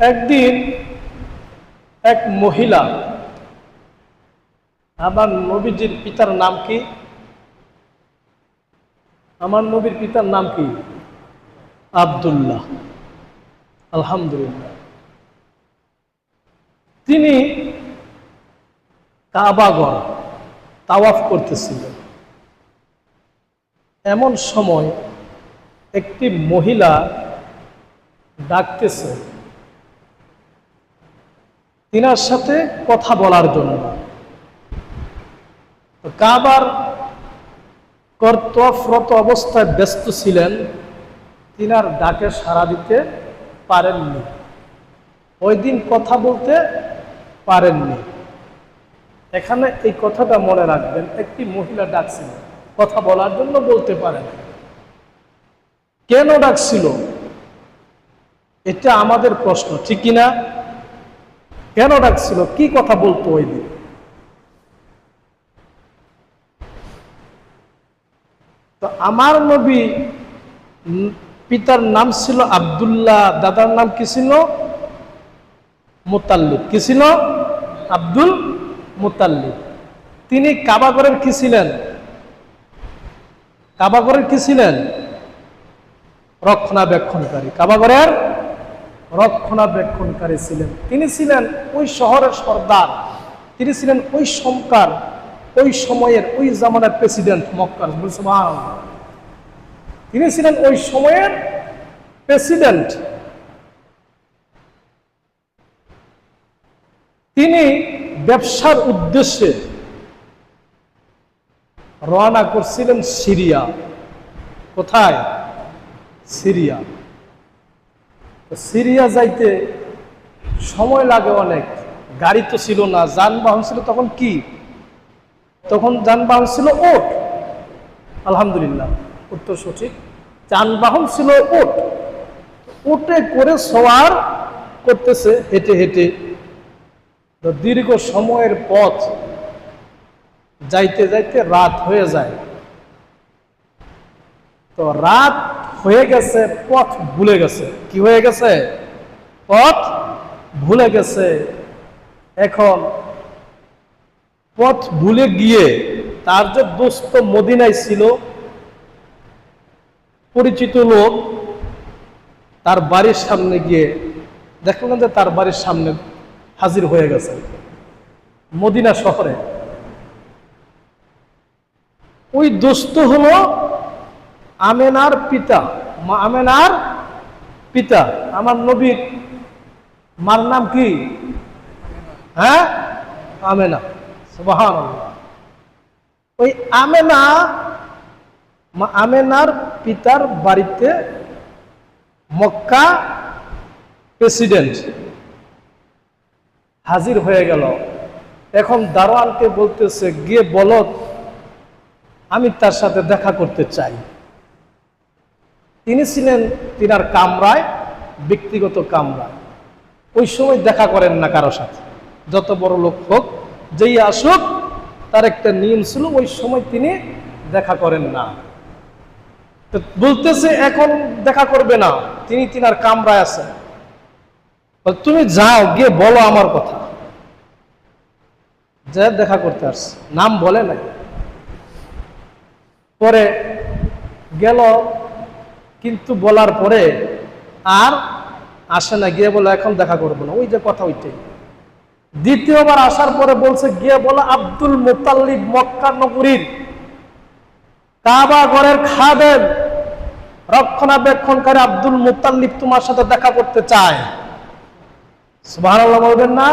একদিন এক মহিলা, আমার নবীজির পিতার নাম কি? আমার নবীর পিতার নাম কি? আব্দুল্লাহ। আলহামদুলিল্লাহ। তিনি কাবাগর তাওয়াফ করতেছিলেন। এমন সময় একটি মহিলা ডাকতেছে তিনার সাথে কথা বলার জন্য। কাবার কর্তব্যরত অবস্থায় ব্যস্ত ছিলেন, তিনার ডাকে সাড়া দিতে পারেননি। ওই দিন কথা বলতে পারেননি। এখানে এই কথাটা মনে রাখবেন, একটি মহিলা ডাকছিল, কথা বলার জন্য বলতে পারেন কেন ডাকছিল? এটা আমাদের প্রশ্ন, ঠিক কিনা? কেন ডাকছিল? কি কথা বলতো ওই দিন? তো আমার নবী পিতার নাম ছিল আব্দুল্লাহ, দাদার নাম কি ছিল? মোতাল্লিব। কি ছিল? আব্দুল মোতাল্লিব। তিনি কাবাগরের কি ছিলেন? কাবাগরের কি ছিলেন? রক্ষণাবেক্ষণকারী। কাবাগরের রক্ষণাবেক্ষণকারী ছিলেন। তিনি ছিলেন ওই শহরের সর্দার। তিনি ছিলেন ওই সমকার, ওই সময়ের, ওই জামানার প্রেসিডেন্ট মক্কার মুসলমান। তিনি ছিলেন ওই সময়ের প্রেসিডেন্ট। তিনি ব্যবসার উদ্দেশ্যে রওনা করছিলেন সিরিয়া। কোথায়? সিরিয়া। সিরিয়া যাইতে সময় লাগে অনেক। গাড়ি তো ছিল না, যানবাহন ছিল, তখন কি? তখন যানবাহন ছিল ওট। আলহামদুলিল্লাহ, উত্তর সঠিক। যানবাহন ছিল ওট। উটে করে সওয়ার করতেছে হেঁটে হেঁটে। দীর্ঘ সময়ের পথ যাইতে যাইতে রাত হয়ে যায়। তো রাত হয়ে গেছে, পথ ভুলে গেছে। কি হয়ে গেছে? পথ ভুলে গেছে। এখন পথ ভুলে গিয়ে তার যে দোস্ত মদিনায় ছিল, পরিচিত লোক, তার বাড়ির সামনে গিয়ে দেখলাম যে তার বাড়ির সামনে হাজির হয়ে গেছে। মদিনা শহরে। ওই দোস্ত হলো আমেনার পিতা আমেনার পিতা। আমার নবীর মার নাম কি? হ্যাঁ? আমেনা। সুবাহান ওই আমেনা আমেনার পিতার বাড়িতে মক্কা প্রেসিডেন্ট হাজির হয়ে গেল। এখন দারোয়ানকে বলতেছে, গিয়ে বলো আমি তার সাথে দেখা করতে চাই। তিনি ছিলেন তিনার কামরায়, ব্যক্তিগত কামরায়। ওই সময় দেখা করেন না কারও সাথে। যত বড় লোক হোক, যেই আসুক, তার একটা নিয়ম ছিল, ওই সময় তিনি দেখা করেন না। বলতেছে, এখন দেখা করবে না। তিনি তিনার কামরায় আছেন। তুমি যাও, গিয়ে বলো আমার কথা। যে দেখা করতে আসছে। নাম বলে নাই। পরে গেল কিন্তু বলার পরে আর আসে না, গিয়ে বলে, এখন দেখা করব না। ওই যে কথা ওইটাই। দ্বিতীয়বার আসার পরে বলছে, গিয়ে বলে, আব্দুল মোতাল্লিব মক্কা নগরীর কাবা ঘরের খাদেম রক্ষণাবেক্ষণকারী আব্দুল মুতাল্লিব তোমার সাথে দেখা করতে চায়। বলবেন না।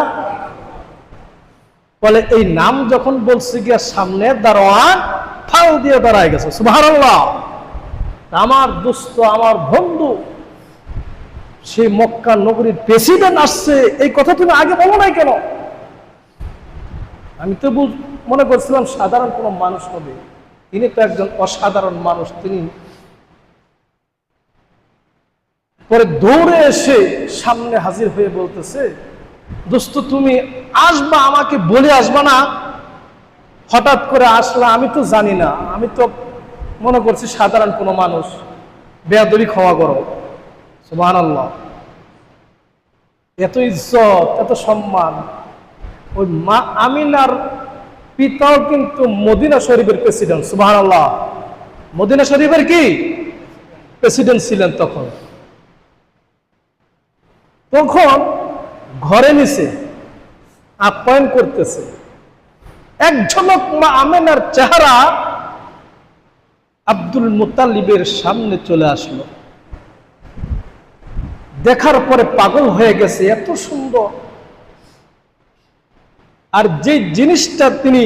বলে, এই নাম যখন বলছে গিয়া সামনে দারোয়ান ফাল দিয়ে দাঁড়ায় গেছে। সুবহানাল্লাহ। আমার দোস্ত, আমার বন্ধু, সেই মক্কা নগরীর প্রেসিডেন্ট আসছে। এই কথা তুমি আগে বলো নাই কেন? আমি তো মনে করছিলাম সাধারণ কোনো মানুষ হবে। তিনি তো একজন অসাধারণ মানুষ। তিনি পরে দৌড়ে এসে সামনে হাজির হয়ে বলতেছে, দোস্ত, তুমি আসবা, আমাকে বলে আসবা না। হঠাৎ করে আসলা, আমি তো জানি না। আমি তো মনে করছি সাধারণ কোনো মানুষ বেয়াদবি ক্ষমা করো সুবহানাল্লাহ। এত ইজ্জত, এত সম্মান। ওই মা আমিনার পিতাও কিন্তু মদিনা শরীফের প্রেসিডেন্ট সুবাহ আল্লাহ মদিনা শরীফের কি? প্রেসিডেন্ট ছিলেন তখন। তখন ঘরে নিছে আপ্যায়ন করতেছে। এক ঝলক মা আমেনার চেহারা আব্দুল মুতালিবের সামনে চলে আসলো। দেখার পরে পাগল হয়ে গেছে, এত সুন্দর। আর যে জিনিসটা তিনি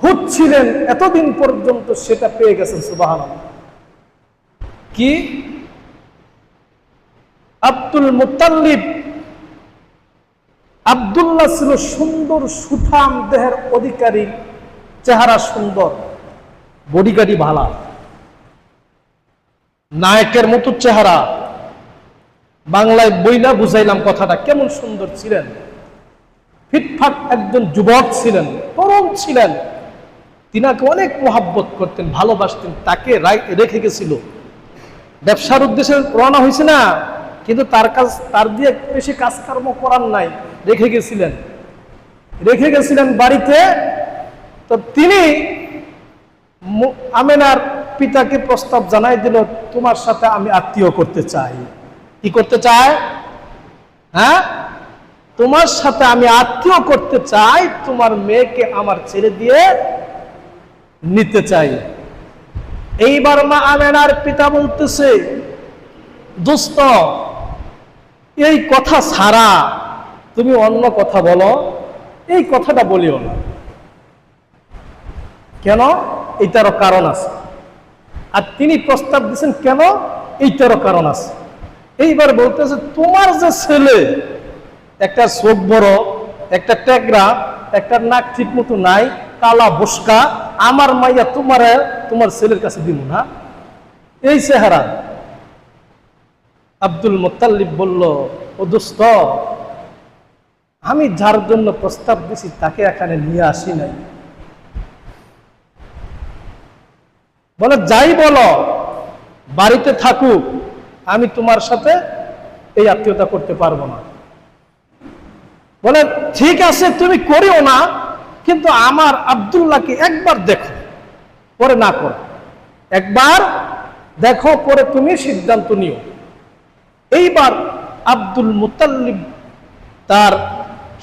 খুঁজছিলেন এতদিন পর্যন্ত, সেটা পেয়ে গেছেন সুবাহ কি? আব্দুল মুতাল্লিব আব্দুল্লাহ ছিল সুন্দর, সুঠাম দেহের অধিকারী, চেহারা সুন্দর। বডিগাড়ি ভালা। নায়কের মতো চেহারা। বাংলায় বইলা বুঝাইলাম কথাটা, কেমন সুন্দর ছিলেন। ফিটফাট একজন যুবক ছিলেন তরুণ ছিলেন। তিনাকে অনেক মোহাব্বত করতেন, ভালোবাসতেন, তাকে রেখে গেছিল। ব্যবসার উদ্দেশ্যে রওনা হয়েছে না, কিন্তু তার কাজ, তার দিয়ে বেশি কাজকর্ম করার নাই, রেখে গেছিলেন। রেখে গেছিলেন বাড়িতে, তো তিনি আমেনার পিতাকে প্রস্তাব জানাই দিল, তোমার সাথে আমি আত্মীয় করতে চাই। কি করতে চায়? হ্যাঁ? তোমার সাথে আমি আত্মীয় করতে চাই, তোমার মেয়েকে আমার ছেড়ে দিয়ে নিতে চাই। এইবার মা আমেনার পিতা বলতেছে, দোস্ত, এই কথা ছাড়া তুমি অন্য কথা বলো, এই কথাটা বলিও না। কেন? এইটারও কারণ আছে। আর তিনি প্রস্তাব দিচ্ছেন কেন? এইটারও কারণ আছে। এইবার বলতেছে, তোমার যে ছেলে, একটা চোখ বড়, একটা টেকরা একটা নাক ঠিক মতো নাই, কালা বসকা, আমার মাইয়া তোমার তোমার ছেলের কাছে দিব না। এই চেহারা। আব্দুল মোত্তাল্লিব বলল, ও দোস্ত, আমি যার জন্য প্রস্তাব দিছি তাকে এখানে নিয়ে আসি নাই। বলে, যাই বলো, বাড়িতে থাকুক, আমি তোমার সাথে এই আত্মীয়তা করতে পারব না। বলে, ঠিক আছে, তুমি করিও না, কিন্তু আমার আবদুল্লাহকে একবার দেখো, পরে না করো। একবার দেখো, পরে তুমি সিদ্ধান্ত নিও। এইবার আব্দুল মুতাল্লিব তার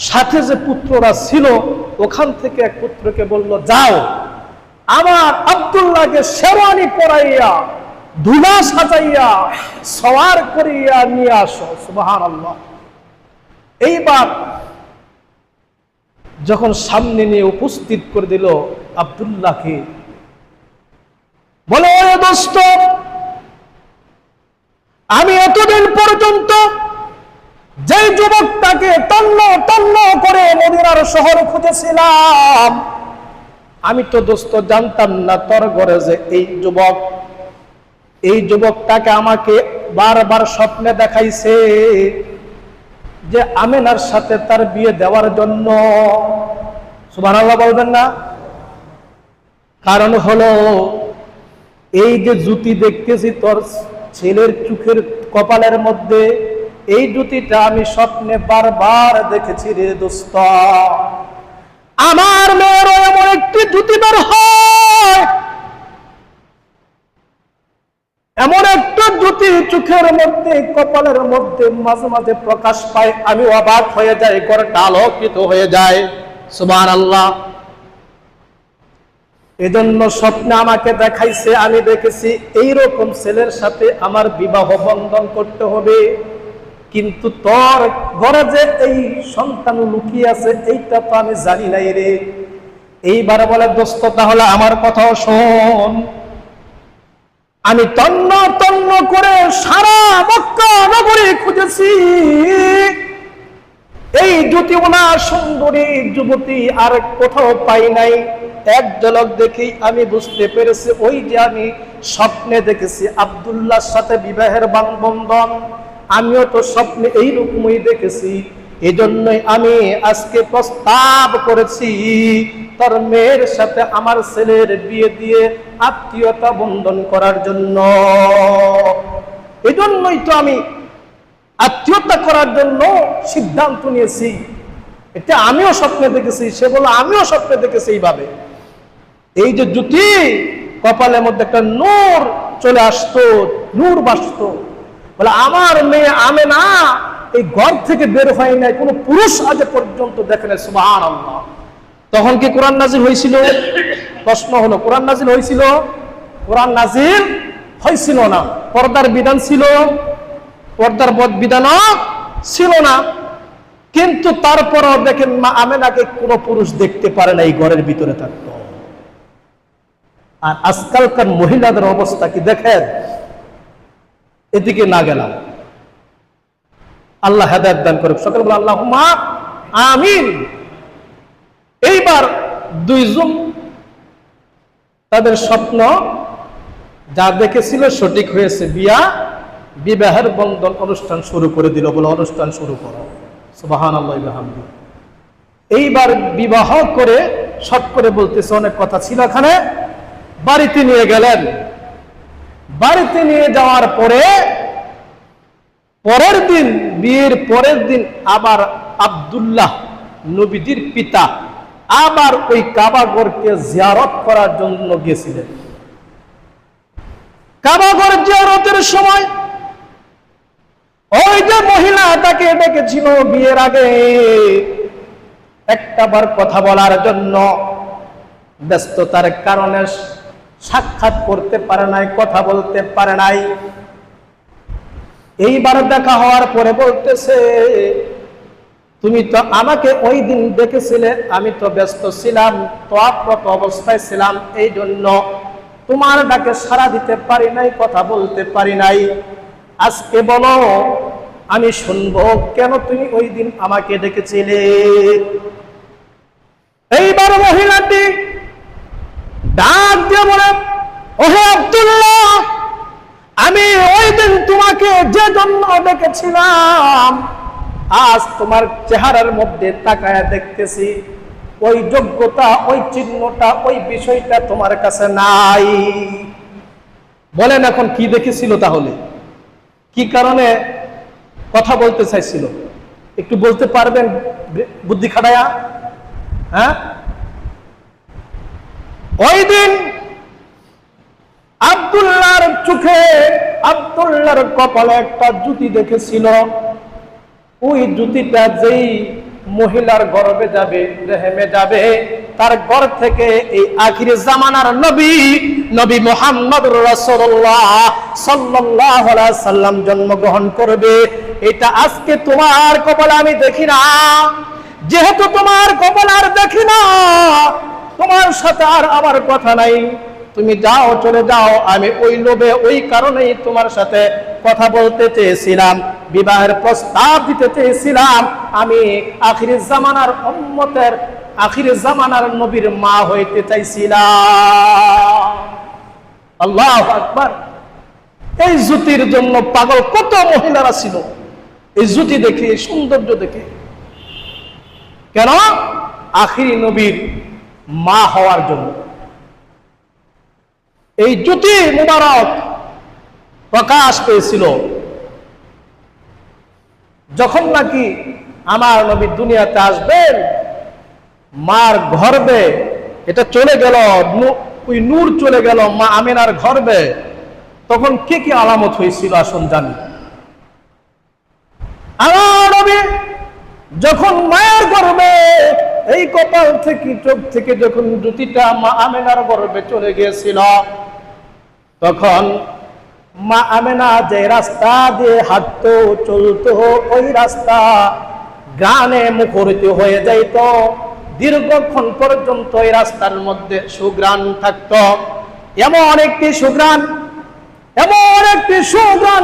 সাথে যে পুত্ররা ছিল, ওখান থেকে এক পুত্রকে বলল, যাও। আমার আব্দুল্লাহকে শেরওয়ানি পরাইয়া, ধুলা সাজাইয়া, সওয়ার করিয়া নিয়ে আসো। আল্লাহ এইবার যখন সামনে নিয়ে উপস্থিত করে দিল আব্দুল্লাহকে, বলে, "ওরে দোস্ত, আমি এতদিন পর্যন্ত যেই যুবকটাকে তন্ন তন্ন করে মদিনার শহর খুঁজেছিলাম আমি তো দোস্ত জানতাম না তোর ঘরে যে এই যুবক, এই যুবকটাকে আমাকে বারবার স্বপ্নে দেখাইছে যে আমেনার সাথে তার বিয়ে দেওয়ার জন্য। সুবহানাল্লাহ বলবেন না? কারণ হলো, এই যে জুতি দেখতেছি তোর ছেলের চোখের কপালের মধ্যে, এই জুতিটা আমি স্বপ্নে বারবার দেখেছি রে দোস্ত। আমার মেয়েরও এমন একটি জুতি বের হয়। এমন একটা জুতি চোখের মধ্যে, কপালের মধ্যে মাঝে মাঝে প্রকাশ পায়, আমি অবাক হয়ে যাই, ঘরটা আলোকিত হয়ে যায়। সুবান আল্লাহ এজন্য স্বপ্নে আমাকে দেখাইছে, আমি দেখেছি, এইরকম ছেলের সাথে আমার বিবাহ বন্ধন করতে হবে। কিন্তু তোর ঘরে যে এই সন্তান লুকিয়ে আছে, এইটা তো আমি জানি নাই রে। এইবার বলে, দোস্ত, তাহলে আমার কথাও শোন। আমি তন্ন তন্ন করে সারা মক্কা নগরী খুঁজেছি। এই জ্যোতিমনা সুন্দরী যুবতী আর কোথাও পাই নাই। এক ঝলক দেখি আমি বুঝতে পেরেছি, ওই যে আমি স্বপ্নে দেখেছি, আব্দুল্লাহর সাথে বিবাহের বান- বন্ধন আমিও তো স্বপ্নে এই রকমই দেখেছি। এজন্যই আমি আজকে প্রস্তাব করেছি, তার মেয়ের সাথে আমার ছেলের বিয়ে দিয়ে আত্মীয়তা বন্ধন করার জন্য। এজন্যই তো আমি আত্মীয়তা করার জন্য সিদ্ধান্ত নিয়েছি। এটা আমিও স্বপ্নে দেখেছি, সে বলল, আমিও স্বপ্নে দেখেছি এইভাবে। এই যে জুতি কপালের মধ্যে একটা নূর চলে আসতো, নূর বাসতো। বলে, আমার মেয়ে আমে না এই ঘর থেকে বের হয় নাই, কোনো পুরুষ আজ পর্যন্ত দেখে নাই তখন কি কোরআন নাজিল হয়েছিল প্রশ্ন হলো, কোরআন নাজিল হয়েছিল কোরআন নাজিল হয়েছিল না। পর্দার বিধান ছিল? পর্দার বদ বিধানও ছিল না। কিন্তু তারপরও দেখেন মা আমেনাকে কোনো পুরুষ দেখতে পারে না, এই ঘরের ভিতরে থাকতো। আর আজকালকার মহিলাদের অবস্থা কি দেখেন? এদিকে না গেলাম। আল্লাহ হেদায়ত দান করুক। সকল বলে আল্লাহ আমিন। এইবার দুই দুইজন তাদের স্বপ্ন যা দেখেছিল সঠিক হয়েছে, বিয়া, বিবাহের বন্ধন অনুষ্ঠান শুরু করে দিল বলে অনুষ্ঠান শুরু করো। সুবাহান আল্লাহ এইবার বিবাহ করে শট করে বলতেছে, অনেক কথা ছিল এখানে। বাড়িতে নিয়ে গেলেন। বাড়িতে নিয়ে যাওয়ার পরে, পরের দিন, বিয়ের পরের দিন আবার আব্দুল্লাহ নবীজির পিতা আবার ওই কাবাগরকে জিয়ারত করার জন্য গেছিলেন কাবাগর জিয়ারতের সময় ওই যে মহিলা তাকে ডেকেছিল বিয়ের আগে, একটাবার কথা বলার জন্য ব্যস্ততার কারণে সাক্ষাৎ করতে পারে নাই, কথা বলতে পারে নাই। এইবার দেখা হওয়ার পরে বলতেছে, তুমি তো আমাকে ওই দিন দেখেছিলে, আমি তো ব্যস্ত ছিলাম তোয়াপ্রত অবস্থায় ছিলাম, এই জন্য তোমার ডাকে সারা দিতে পারি নাই, কথা বলতে পারি নাই। আজকে বলো, আমি শুনব, কেন তুমি ওই দিন আমাকে ডেকেছিলে? এইবার মহিলাটি ডাক দিয়ে বলে, ওহে আব্দুল্লাহ, আমি ওই দিন তোমাকে যে জন্য ডেকেছিলাম, আজ তোমার চেহারার মধ্যে তাকায় দেখতেছি। ওই যোগ্যতা, ওই চিহ্নটা, ওই বিষয়টা তোমার কাছে নাই। বলেন এখন কি দেখেছিল তাহলে? কি কারণে কথা বলতে চাইছিল? একটু বলতে পারবেন বুদ্ধি খাটায়া? হ্যাঁ? ওই দিন আবদুল্লাহর চোখে, আবদুল্লাহর কপালে একটা জুতি দেখেছিল। ওই জুতিটা যেই মহিলার গর্বে যাবে, রেহেমে যাবে, তার ঘর থেকে এই আখির জামানার নবী নবী মোহাম্মদ রাসূলুল্লাহ সাল্লাল্লাহু আলাইহি সাল্লাম জন্মগ্রহণ করবে। এটা আজকে তোমার কপালে আমি দেখি না। যেহেতু তোমার কপাল আর দেখি না তোমার সাথে আর আমার কথা নাই। তুমি যাও, চলে যাও, আমি ওই লোভে ওই কারণেই তোমার সাথে কথা বলতে চেয়েছিলাম, বিবাহের প্রস্তাব দিতে চেয়েছিলাম। আমি আখির জামানার উম্মতের, আখির জামানার নবীর মা হইতে চাইছিলাম। আল্লাহ আকবার। এই জুতির জন্য পাগল কত মহিলারা ছিল? এই জুতি দেখে সৌন্দর্য দেখে। কেন? আখিরি নবীর মা হওয়ার জন্য। এই জ্যোতি মুবারক প্রকাশ পেয়েছিল। যখন নাকি আমার নবী দুনিয়াতে আসবেন, মার গর্বে এটা চলে গেল ওই নূর চলে গেল, মা আমিনার গর্বে। তখন কি কি আলামত হয়েছিল আসুন জানি। আমার নবী যখন মায়ের গর্বে এই কপাল থেকে, চোখ থেকে যখন জ্যোতিটা মা আমেনার গর্বে চলে গিয়েছিল, তখন মা আমেনা যে রাস্তা দিয়ে হাঁটতো, চলতো, ওই রাস্তা গানে মুখরিত হয়ে যাইত। দীর্ঘক্ষণ পর্যন্ত এই রাস্তার মধ্যে সুগ্রাণ থাকত। এমন একটি সুগ্রাণ এমন একটি সুগ্রাণ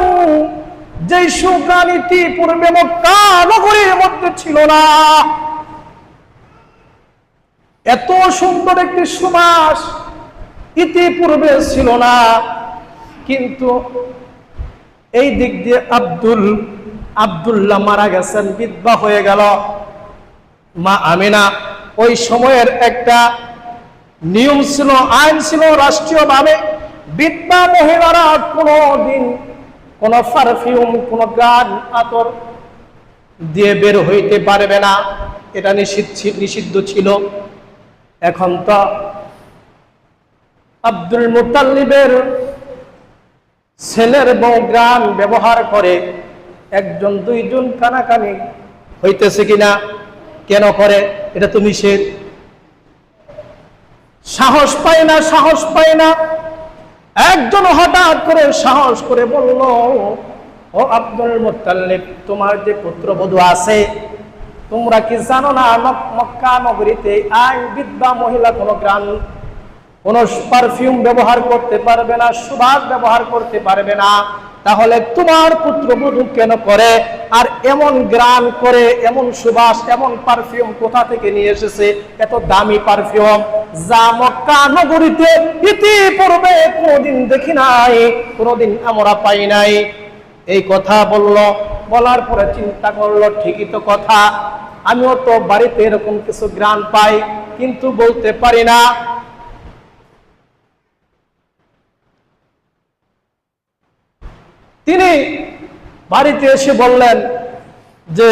যে সুগ্রাণ ইতিপূর্বে মক্কা নগরীর মধ্যে ছিল না। এত সুন্দর একটি সুবাস ইতিপূর্বে ছিল না। কিন্তু এই দিক দিয়ে আব্দুল, আবদুল্লাহ মারা গেছেন, বিধবা হয়ে গেল। মা আমিনা, ওই সময়ের একটা নিয়ম ছিল, আইন ছিল রাষ্ট্রীয়ভাবে, বিধবা মহিলারা কোনো দিন কোন পারফিউম, কোন গান, আতর দিয়ে বের হইতে পারবে না। এটা নিষিদ্ধ নিষিদ্ধ ছিল। এখন তো আব্দুল মুতাল্লিবের ছেলের গ্রাম ব্যবহার করে একজন, দুইজন কানাকানি হইতেছে কিনা, কেন করে, এটা তুমি নিষেধ। সাহস পায় না, সাহস পায় না। একজন হঠাৎ করে সাহস করে বলল, ও আব্দুল মুতাল্লিব, তোমার যে পুত্রবধূ আছে তোমরা কি জানো না, মক- মক্কা নগরীতে আইন বিদ্যা মহিলা কোনো গ্রাম, কোন পারফিউম ব্যবহার করতে পারবে না সুবাস ব্যবহার করতে পারবে না। তাহলে তোমার পুত্র পুত্রবধূ কেন করে? আর এমন গ্রাম করে, এমন সুবাস, এমন পারফিউম কোথা থেকে নিয়ে এসেছে? এত দামি পারফিউম যা মক্কা নগরীতে ইতিপূর্বে কোনোদিন দেখি নাই, কোনোদিন আমরা পাই নাই। এই কথা বলল। বলার পরে চিন্তা করল, ঠিকই তো কথা। আমিও তো বাড়িতে এরকম কিছু গ্রাম পাই, কিন্তু বলতে পারি না। তিনি বাড়িতে এসে বললেন যে,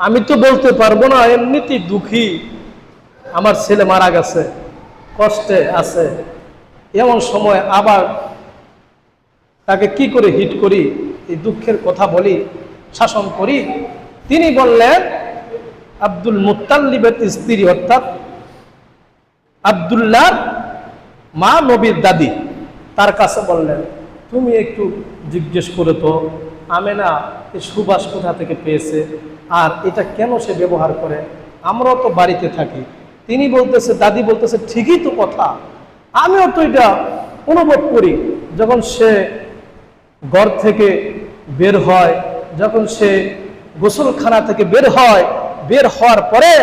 আমি তো বলতে পারব না, এমনিতেই দুঃখী। আমার ছেলে মারা গেছে, কষ্টে আছে। এমন সময় আবার তাকে কি করে হিট করি, এই দুঃখের কথা বলি, শাসন করি, তিনি বললেন, আব্দুল মুত্তাল্লিবের স্ত্রী অর্থাৎ আবদুল্লাহ মা নবীর দাদি, তার কাছে বললেন, তুমি একটু জিজ্ঞেস করে তো, আমেনা এই সুবাস কোথা থেকে পেয়েছে, আর এটা কেন সে ব্যবহার করে? আমরাও তো বাড়িতে থাকি। তিনি বলতেছে, দাদি বলতেছে, ঠিকই তো কথা। আমিও তো এটা অনুভব করি। যখন সে ঘর থেকে বের হয়। যখন সে গোসলখানা থেকে বের হয়, বের হওয়ার পরে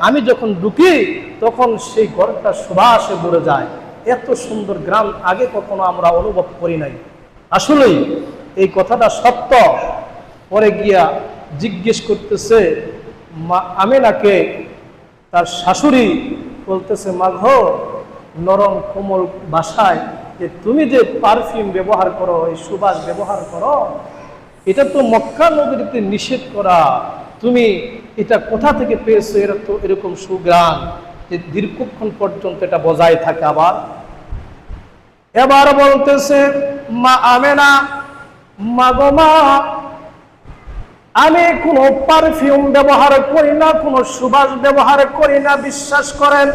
আমি যখন ঢুকি, তখন সেই ঘরটা সুবাসে ভরে যায়। এত সুন্দর গ্রাম আগে কখনো আমরা অনুভব করি নাই। আসলেই এই কথাটা সত্য। পরে গিয়া জিজ্ঞেস করতেছে, মা আমেনাকে? তার শাশুড়ি বলতেছে মাঘ নরম কোমল বাসায় যে তুমি যে পারফিউম ব্যবহার করো, এই সুবাস ব্যবহার করো, এটা তো মক্কা নগরীতে নিষেধ করা। তুমি এটা কোথা থেকে পেয়েছ? এরা তো এরকম সুগ্রাম যে দীর্ঘক্ষণ পর্যন্ত এটা বজায় থাকে আবার। এবার বলতেছে, মা আমেনা, মা গো মা, আমি কোনো পারফিউম ব্যবহার করি না, কোনো সুবাস ব্যবহার করি না, বিশ্বাস করেন।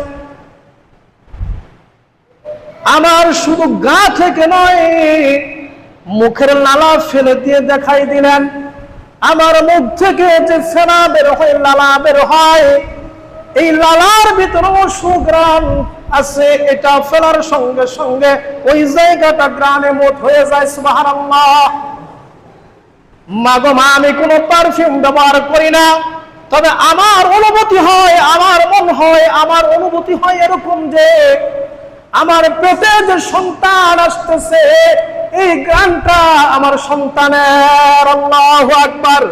আমার শুধু গা থেকে নয়, মুখের লালা ফেলে দিয়ে দেখাই দিলেন। আমার মুখ থেকে যে ফেনা বের হয় লালা বের হয়, এই লালার ভিতরেও সুগ্রাম আছে। এটা ফেলার সঙ্গে সঙ্গে ওই জায়গাটা গ্রামে মোট হয়ে যায়, সুবহানাল্লাহ। মাগো মা, আমি কোনো পারফিউম ব্যবহার করি না। তবে আমার অনুভূতি হয়, আমার মন হয়, আমার অনুভূতি হয় এরকম যে আমার পেটে যে সন্তান আসতেছে এই গানটা আমার সন্তানের আল্লাহ আকবার।